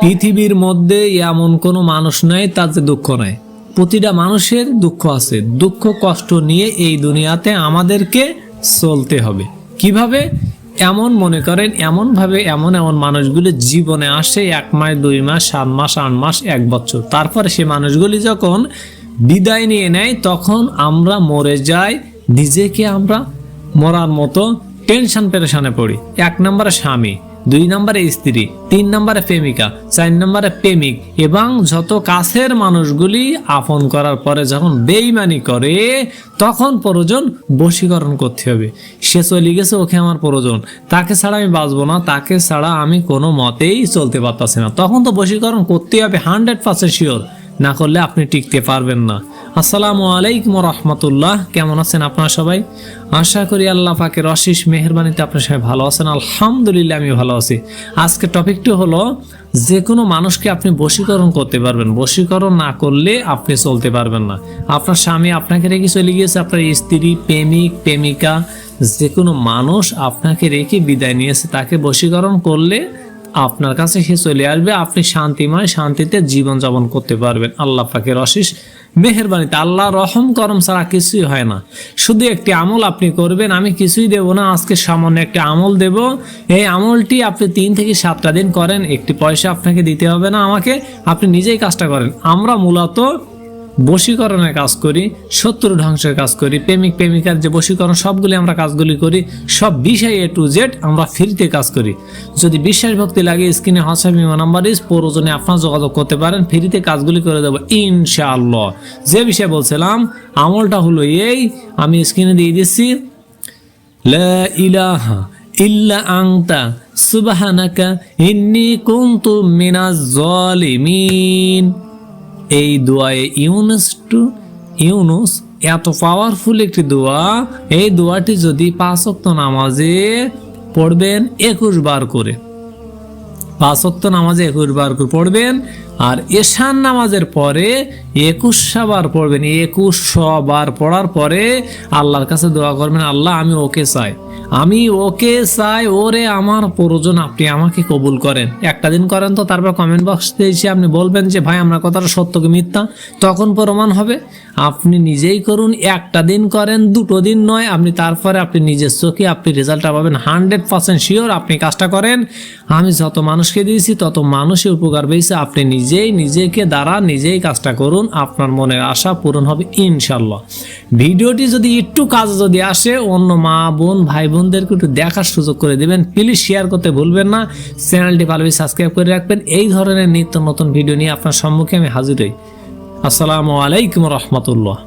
পৃথিবীর মধ্যে এমন কোনো মানুষ নাই যে দুঃখ নাই। প্রতিটা মানুষের দুঃখ আছে। দুঃখ, কষ্ট নিয়ে এই দুনিয়াতে আমাদেরকে চলতে হবে। কীভাবে? এমন মনে করেন এমন ভাবে এমন এমন মানুষগুলি জীবনে আসে এক মাস, দুই মাস, সাত মাস, আট মাস, এক বছর। তারপরে সে মানুষগুলি যখন বিদায় নিয়ে নেয়, তখন আমরা মরে যাই, নিজেকে আমরা মরার মতো টেনশন, পেরেশানে পড়ি। এক নম্বরে স্বামী। দুই নম্বরে স্ত্রী, তিন নম্বরে প্রেমিকা, চার নম্বরে প্রেমিক এবং যত কাছের মানুষগুলি আপন করার পরে যখন বেইমানি করে, তখন প্রয়োজন বশীকরণ করতে হবে। সে চলে গেছে, ওকে আমার প্রয়োজন। তাকে ছাড়া আমি বাঁচবো না, তাকে ছাড়া আমি কোনো মতেই চলতে পারতাছি না। তখন তো বশীকরণ করতেই হবে হান্ড্রেড পার্সেন্ট শিওর না করলে আপনি টিকতে পারবেন না। আসসালামু আলাইকুম রহমতুল্লাহ। কেমন আছেন আপনারা সবাই? আশা করি আল্লাহ পাকের অশেষ মেহরবানিতে আপনার সবাই ভালো আছেন। আলহামদুলিল্লাহ আমি ভালো আছি। আজকে টপিকটি হলো যে কোনো মানুষকে আপনি বশীকরণ করতে পারবেন। বশীকরণ না করলে আপনি চলতে পারবেন না। আপনার স্বামী আপনাকে রেখে চলে গিয়েছে, আপনার স্ত্রী, প্রেমিক, প্রেমিকা যে কোনো মানুষ আপনাকে রেখে বিদায় নিয়েছে, তাকে বশীকরণ করলে আপনার কাছে সে চলে আসবে, আপনি শান্তিময় শান্তিতে জীবন যাপন করতে পারবেন। আল্লাহ পাকের অশেষ মেহরবানিতে আল্লাহ রহম করম ছাড়া কিছুই হয় না। শুধু একটি আমল আপনি করবেন, আমি কিছুই দেব না, আজকে সামান্য একটি আমল দেব। এই আমলটি আপনি তিন থেকে সাতটা দিন করেন, একটি পয়সা আপনাকে দিতে হবে না আমাকে, আপনি নিজেই কাজটা করেন। আমরা মূলত বশীকরণের কাজ করি, শত্রু ধ্বংসের কাজ করি, প্রেমিক, প্রেমিকার যে বশীকরণ, সবগুলি আমরা কাজগুলি করি, সব বিষয় এ টু জেড আমরা ফ্রিতে কাজ করি। যদি বিশ্বাস ভক্তি লাগে, স্ক্রিনে হোয়াটসঅ্যাপ, ইমো নাম্বার ইস প্রয়োজনে আপনার যোগাযোগ করতে পারেন, ফ্রিতে কাজগুলি করে দেবো, ইনশাআল্লাহ। যে বিষয়ে বলছিলাম, আমলটা হলো এই, আমি স্ক্রিনে দিয়ে দিচ্ছি, লা ইলাহা ইল্লা আংতা সুবহানাকা ইন্নী কুনতু মিনাজ জালিমিন এই দোয়ায় ইউনুস টু ইউনুস, এত পাওয়ারফুল একটি দোয়া। এই দোয়াটি যদি পাঁচ ওয়াক্ত নামাজে পড়বেন, একুশ বার করে। পাঁচ ওয়াক্ত নামাজে একুশ বার করে পড়বেন আর এশান নামাজের পরে একুশশো বার পড়বেন একুশশো বার পড়ার পরে আল্লাহর কাছে দোয়া করবেন, আল্লাহ, আমি ওকে চাই। আমি ওকে চাই, ওরে আমার প্রয়োজন, আপনি আমাকে কবুল করেন। একটা দিন করেন তো, তারপর কমেন্ট বক্স এসে আপনি বলবেন যে, ভাই, আমরা কথাটা সত্য কি মিথ্যা। তখন প্রমাণ হবে, আপনি নিজেই করুন, একটা দিন করেন, দুটো দিন নয়, আপনি তারপরে আপনি নিজের চোখে আপনি রেজাল্টটা পাবেন হান্ড্রেড পার্সেন্ট শিওর আপনি কাজটা করেন। আমি যত মানুষকে দিয়েছি, তত মানুষই উপকার পেয়েছে, আপনি নিজেই নিজেকে দ্বারা নিজেই কাজটা করুন, আপনার মনের আশা পূরণ হবে ইনশাল্লাহ ভিডিওটি যদি একটু কাজ যদি আসে, অন্য মা, বোন, ভাই, বোনদেরকে একটু দেখার সুযোগ করে দেবেন। প্লিজ শেয়ার করতে ভুলবেন না, চ্যানেলটি ভালোভাবে সাবস্ক্রাইব করে রাখবেন। এই ধরনের নিত্য নতুন ভিডিও নিয়ে আপনার সম্মুখে আমি হাজির হই। আসসালামু আলাইকুম রহমতুল্লাহ।